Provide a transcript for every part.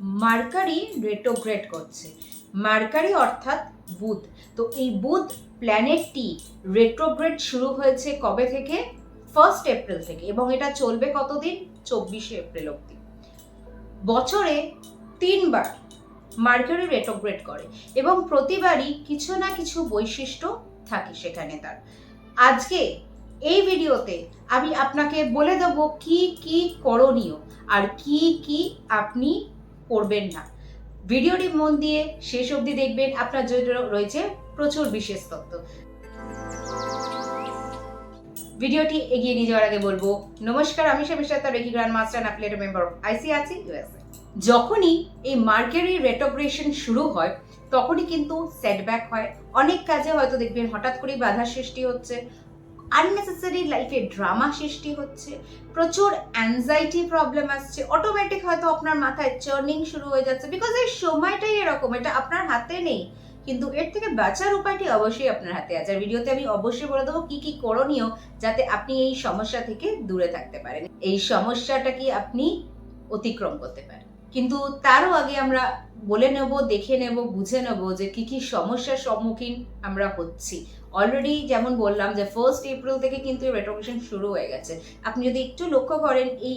Mercury রেটোগ্রেড করছে। Mercury অর্থাৎ বুধ। তো এই বুধ প্ল্যানেটটি রেট্রোগ্রেড শুরু হয়েছে কবে থেকে? ফার্স্ট এপ্রিল থেকে। এবং এটা চলবে কতদিন? চব্বিশে এপ্রিল অবধি। বছরে তিনবার মার্কারি রেটোগ্রেড করে। এবং প্রতিবারই কিছু না কিছু বৈশিষ্ট্য থাকে সেখানে তার। আজকে এই ভিডিওতে আমি আপনাকে বলে দেবো কি কি করণীয় আর কি কি আপনি করবেন না। ভিডিওটি মন দিয়ে শেষ অবধি দেখবেন। আপনার জন্য রয়েছে প্রচুর বিশেষ তথ্য। ভিডিওটি এগিয়ে নিয়ে যাওয়ার আগে বলব, নমস্কার, আমি সেমিস্টার রেকি গ্র্যান্ড মাস্টার অ্যাপ্লেট মেম্বার অফ আইসিআরসি ইউএসএ যখনই এই মার্কেরি রেটোগ্রেশন শুরু হয়, তখনই কিন্তু সেটব্যাক হয়। অনেক কাজে হয়তো দেখবেন হঠাৎ করেই বাধা সৃষ্টি হচ্ছে। আননেসেসারি লাইফে ড্রামা সৃষ্টি হচ্ছে, প্রচুর অ্যাংজাইটি প্রবলেম আসছে অটোমেটিক হয়তো আপনার মাথায় চার্নিং শুরু হয়ে যাচ্ছে বিকজ এই সময়টাই এরকম, এটা আপনার হাতে নেই, কিন্তু এর থেকে বাঁচার উপায়টি অবশ্যই আপনার হাতে আছে, আর ভিডিওতে আমি অবশ্যই বলে দেবো কী কী করণীয় যাতে আপনি এই সমস্যা থেকে দূরে থাকতে পারেন, এই সমস্যাটা কি আপনি অতিক্রম করতে পারেন। কিন্তু তারও আগে আমরা বলে নেব, দেখে নেব, বুঝে নেব যে কি কি সমস্যার সম্মুখীন আমরা হচ্ছি। অলরেডি যেমন বললাম যে ফার্স্ট এপ্রিল থেকে কিন্তু রেট্রোগ্রেশন শুরু হয়ে গেছে। আপনি যদি একটু লক্ষ্য করেন, এই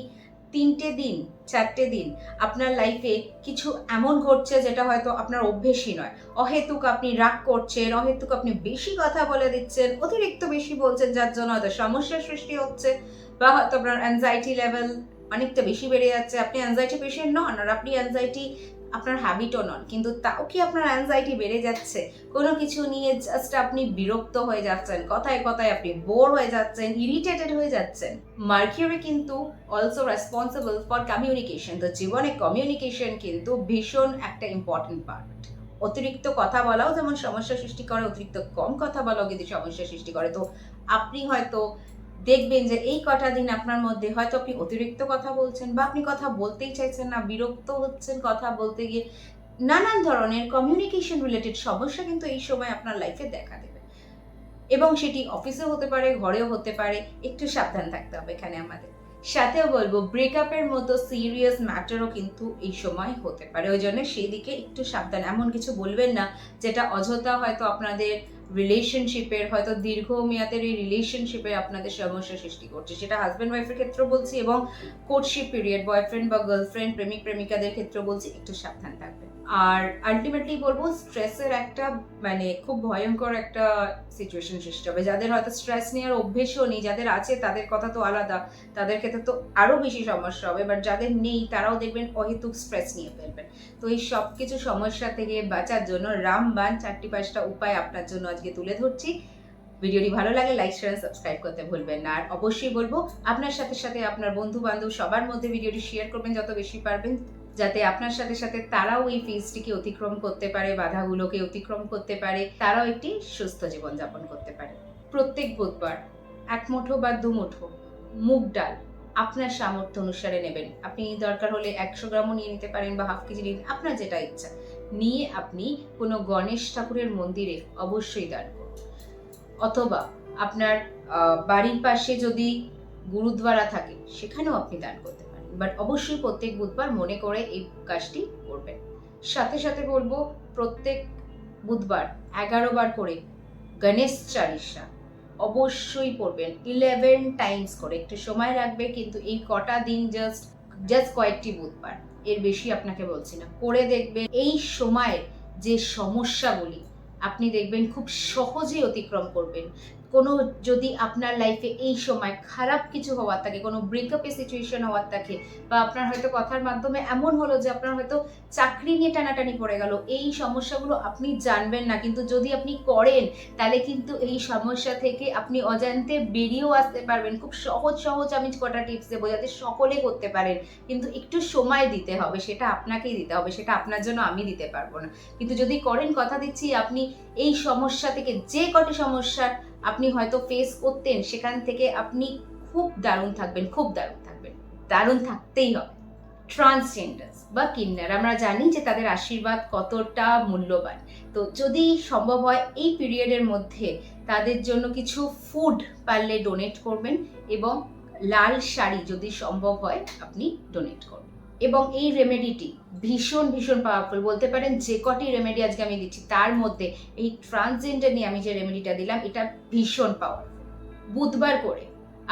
তিনটে দিন, চারটে দিন আপনার লাইফে কিছু এমন ঘটছে যেটা হয়তো আপনার অভ্যেসই নয়। অহেতুক আপনি রাগ করছেন, অহেতুক আপনি বেশি কথা বলে দিচ্ছেন, অতিরিক্ত বেশি বলছেন, যার জন্য হয়তো সমস্যার সৃষ্টি হচ্ছে বা হয়তো আপনার অ্যাংজাইটি লেভেল অনেকটা বেশি বেড়ে যাচ্ছে। আপনি অ্যাংজাইটি পেশেন্ট নন আর আপনি অ্যাংজাইটি আপনার হ্যাবিটও নন। কিন্তু তাও কি আপনার অ্যাংজাইটি বেড়ে যাচ্ছে? কোনো কিছু নিয়ে জাস্ট আপনি বিরক্ত হয়ে যাচ্ছেন, কথায় কথায় আপনি বোর হয়ে যাচ্ছেন ইরিটেটেড হয়ে যাচ্ছেন। মার্কিউরি কিন্তু অলসো রেসপন্সিবল ফর কমিউনিকেশন তো জীবনে কমিউনিকেশন কিন্তু ভীষণ একটা ইম্পর্টেন্ট পার্ট অতিরিক্ত কথা বলাও যেমন সমস্যা সৃষ্টি করে, অতিরিক্ত কম কথা বলাও কিন্তু সমস্যা সৃষ্টি করে। তো আপনি হয়তো দেখবেন যে এই কটা দিন আপনার মধ্যে হয়তো আপনি অতিরিক্ত কথা বলছেন বা আপনি কথা বলতেই চাইছেন না, বিরক্ত হচ্ছেন কথা বলতে গিয়ে নানান ধরনের কমিউনিকেশন রিলেটেড সমস্যা কিন্তু এই সময় আপনার লাইফে দেখা দেবে। এবং সেটি অফিসেও হতে পারে, ঘরেও হতে পারে, একটু সাবধান থাকতে হবে এখানে আমাদের। সাথেও বলব ব্রেকআপের মতো সিরিয়াস ম্যাটারও কিন্তু এই সময় হতে পারে। ওই জন্য সেই দিকে একটু সাবধান। এমন কিছু বলবেন না, যেটা অযথা হয়তো আপনাদের রিলেশনশিপের হয়তো দীর্ঘমেয়াদের এই রিলেশনশিপে আপনাদের সমস্যা সৃষ্টি করছে। সেটা হাজব্যান্ড ওয়াইফের ক্ষেত্রে বলছি এবং কোর্টশিপ পিরিয়ড বয়ফ্রেন্ড বা গার্লফ্রেন্ড প্রেমিক, প্রেমিকাদের ক্ষেত্রে বলছি, একটু সাবধান থাকবেন। আর আলটিমেটলি বলব স্ট্রেসের একটা মানে খুব ভয়ঙ্কর একটা সিচুয়েশন সৃষ্টি হবে। যাদের হয়তো স্ট্রেস নেওয়ার অভ্যেসও নেই, যাদের আছে তাদের কথা তো আলাদা, তাদের ক্ষেত্রে তো আরও বেশি সমস্যা হবে বাট যাদের নেই তারাও দেখবেন অহেতুক স্ট্রেস নিয়ে ফেলবেন। তো এই সব কিছু সমস্যা থেকে বাঁচার জন্য রামবান চারটি পাঁচটা উপায় আপনার জন্য আজকে তুলে ধরছি। ভিডিওটি ভালো লাগে লাইক শেয়ার সাবস্ক্রাইব করতে ভুলবেন না। আর অবশ্যই বলব, আপনার সাথে সাথে আপনার বন্ধু বান্ধব সবার মধ্যে ভিডিওটি শেয়ার করবেন। যত বেশি পারবেন যাতে আপনার সাথে সাথে তারাও এই ফেজটিকে অতিক্রম করতে পারে বাধাগুলোকে অতিক্রম করতে পারে তারাও একটি সুস্থ জীবনযাপন করতে পারে। প্রত্যেক বুধবার এক মুঠো বা দু মুঠো মুগ ডাল আপনার সামর্থ্য অনুসারে নেবেন। আপনি দরকার হলে একশো গ্রামও নিয়ে নিতে পারেন বা হাফ কেজি নিন, আপনার যেটা ইচ্ছা। নিয়ে আপনি কোনো গণেশ ঠাকুরের মন্দিরে অবশ্যই দান করুন। অথবা আপনার বাড়ির পাশে যদি গুরুদ্বারা থাকে সেখানেও আপনি দান করতে পারেন। বাট অবশ্যই প্রত্যেক বুধবার মনে করে এই কাজটি করবেন। সাথে সাথে বলব, প্রত্যেক বুধবার এগারো বার করে গণেশ চালিসা অবশ্যই পড়বেন। ইলেভেন টাইমস করে একটু সময় লাগবে কিন্তু এই কটা দিন জাস্ট জাস্ট কয়েকটি বুধবার। এর বেশি আপনাকে বলছি না। করে দেখবেন এই সময়ের যে সমস্যাগুলি, আপনি দেখবেন খুব সহজেই অতিক্রম করবেন। কোনো যদি আপনার লাইফে এই সময় খারাপ কিছু হওয়ার থাকে, কোনো ব্রেকআপের সিচুয়েশন হওয়ার থাকে, বা আপনার হয়তো কথার মাধ্যমে এমন হলো যে আপনার হয়তো চাকরি নিয়ে টানাটানি পড়ে গেল, এই সমস্যাগুলো আপনি জানবেন না। কিন্তু যদি আপনি করেন, তাহলে কিন্তু এই সমস্যা থেকে আপনি অজান্তে বেরিয়েও আসতে পারবেন। খুব সহজ সহজ আমি কটা টিপস দেবো যাতে সকলে করতে পারেন। কিন্তু একটু সময় দিতে হবে, সেটা আপনাকেই দিতে হবে, সেটা আপনার জন্য আমি দিতে পারব না। কিন্তু যদি করেন, কথা দিচ্ছি, আপনি এই সমস্যা থেকে যে কটি সমস্যার আপনি হয়তো ফেস করতেন, সেখান থেকে আপনি খুব দারুণ থাকবেন, খুব দারুণ থাকবেন। দারুণ থাকতেই হবে। ট্রান্সজেন্ডার্স বা কিন্নার, আমরা জানি যে তাদের আশীর্বাদ কতটা মূল্যবান। তো যদি সম্ভব হয়, এই পিরিয়ডের মধ্যে তাদের জন্য কিছু ফুড পারলে ডোনেট করবেন এবং লাল শাড়ি যদি সম্ভব হয়, আপনি ডোনেট করবেন। এবং এই রেমেডিটি ভীষণ ভীষণ পাওয়ারফুল বলতে পারেন যে কটি রেমেডি আজকে আমি দিচ্ছি, তার মধ্যে এই ট্রান্সজেন্ডার নিয়ে আমি যে রেমেডিটা দিলাম, এটা ভীষণ পাওয়ারফুল বুধবার করে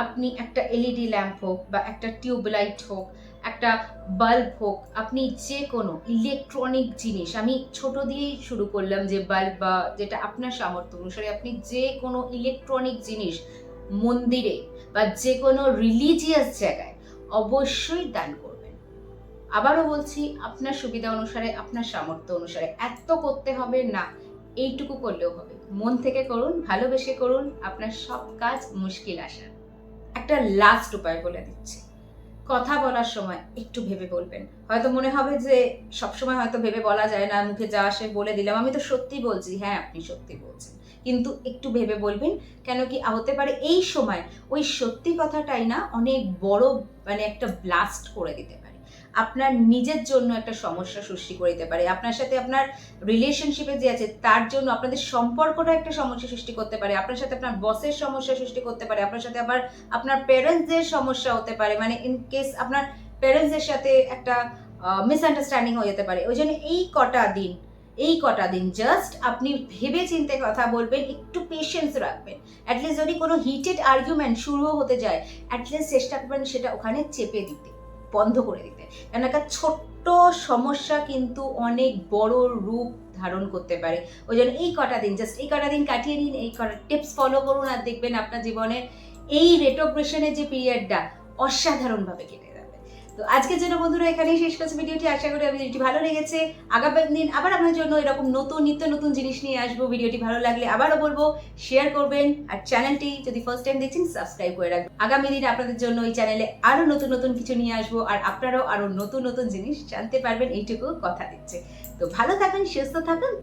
আপনি একটা এলইডি ল্যাম্প হোক বা একটা টিউবলাইট হোক, একটা বাল্ব হোক, আপনি যে কোনো ইলেকট্রনিক জিনিস, আমি ছোট দিয়েই শুরু করলাম যে বাল্ব বা যেটা আপনার সামর্থ্য অনুসারে আপনি যে কোনো ইলেকট্রনিক জিনিস মন্দিরে বা যে কোনো রিলিজিয়াস জায়গায় অবশ্যই দান করবেন আবারও বলছি, আপনার সুবিধা অনুসারে, আপনার সামর্থ্য অনুসারে। এত করতে হবে না, এইটুকু করলেও হবে। মন থেকে করুন, ভালোবেসে করুন, আপনার সব কাজ মুশকিল আসার একটা লাস্ট উপায় বলে দিচ্ছি। কথা বলার সময় একটু ভেবে বলবেন। হয়তো মনে হবে যে, সবসময় হয়তো ভেবে বলা যায় না, মুখে যা আসে বলে দিলাম। আমি তো সত্যি বলছি হ্যাঁ আপনি সত্যি বলছেন। কিন্তু একটু ভেবে বলবেন, কেন কি হতে পারে এই সময় ওই সত্যি কথাটাই না, অনেক বড় মানে একটা ব্লাস্ট করে দিতে পারে। আপনার নিজের জন্য একটা সমস্যা সৃষ্টি করে দিতে পারে। আপনার সাথে আপনার রিলেশনশিপে যে আছে, তার জন্য আপনাদের সম্পর্কটা একটা সমস্যা সৃষ্টি করতে পারে। আপনার সাথে আপনার বসের সমস্যা সৃষ্টি করতে পারে। আপনার সাথে আবার আপনার প্যারেন্টসদের সমস্যা হতে পারে। মানে ইন কেস আপনার প্যারেন্টসদের সাথে একটা মিসআন্ডারস্ট্যান্ডিং হয়ে যেতে পারে। ওই জন্য এই কটা দিন, এই কটা দিন জাস্ট আপনি ভেবে চিন্তে কথা বলবেন, একটু পেশেন্স রাখবেন। অ্যাটলিস্ট যদি কোনো হিটেড আর্গুমেন্ট শুরুও হতে যায় অ্যাটলিস্ট চেষ্টা করবেন সেটা ওখানে চেপে দিতে। বন্ধ করে দিতে। কারণ একটা ছোট্ট সমস্যা কিন্তু অনেক বড় রূপ ধারণ করতে পারে। ওই জন্য এই কটা দিন জাস্ট এই কটা দিন কাটিয়ে নিন, এই কটা টিপস ফলো করুন আর দেখবেন আপনার জীবনে এই রেটোগ্রেশনের যে পিরিয়ডটা অসাধারণভাবে কেটে তো আজকের জন্য বন্ধুরা এখানেই শেষ করছি ভিডিওটি। আশা করি ভিডিওটি ভালো লেগেছে। আগামী দিন আবার আপনার জন্য এরকম নতুন, নিত্য নতুন জিনিস নিয়ে আসব। ভিডিওটি ভালো লাগলে আবারও বলব শেয়ার করবেন আর চ্যানেলটি যদি ফার্স্ট টাইম দেখছেন সাবস্ক্রাইব করে রাখবেন। আগামী দিন আপনাদের জন্য এই চ্যানেলে আরও নতুন নতুন কিছু নিয়ে আসব আর আপনারাও আরও নতুন নতুন জিনিস জানতে পারবেন। এইটুকু কথা দিচ্ছে। তো ভালো থাকুন সুস্থ থাকুন।